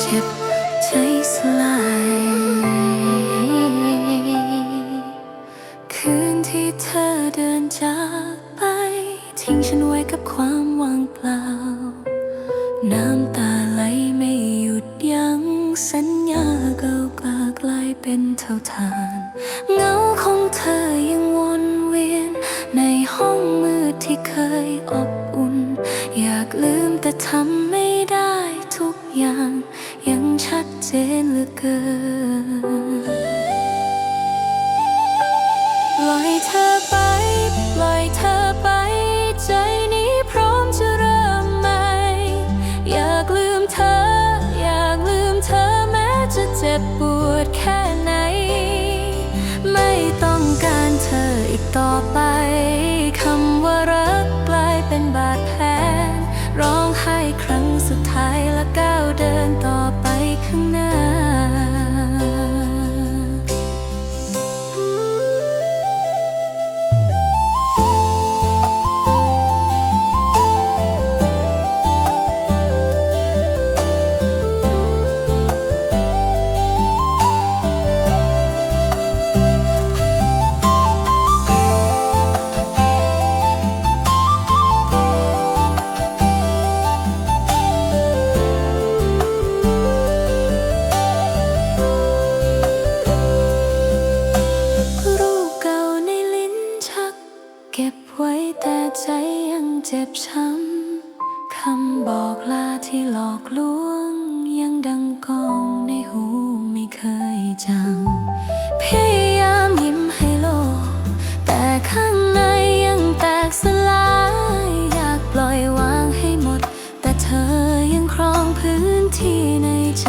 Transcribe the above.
เจ็บใจสลายคืนที่เธอเดินจากไป ทิ้งฉันไว้กับความว่างเปล่า น้ำตาไหลไม่หยุดยัง้งสัญญาเก่ากลากลายเป็นเท่าทาน เงาของเธอยัง ที่เคยอบอุ่น อยากลืมแต่ทำไม่ได้ทุกอย่าง ยังชัดเจนเหลือเกินปล่อยเธอไป ปล่อยเธอไป ใจนี้พร้อมจะเริ่มใหม่ อยากลืมเธอ อยากลืมเธอแม้จะเจ็บปวดแค่ไหน ไม่ต้องการเธออีกต่อไป ใจยังเจ็บช้ำ คำบอกลาที่หลอกลวง ยังดังกองในหูไม่เคยจัง พยายามยิ้มให้โลก แต่ข้างในยังแตกสลาย อยากปล่อยวางให้หมด แต่เธอยังครองพื้นที่ในใจ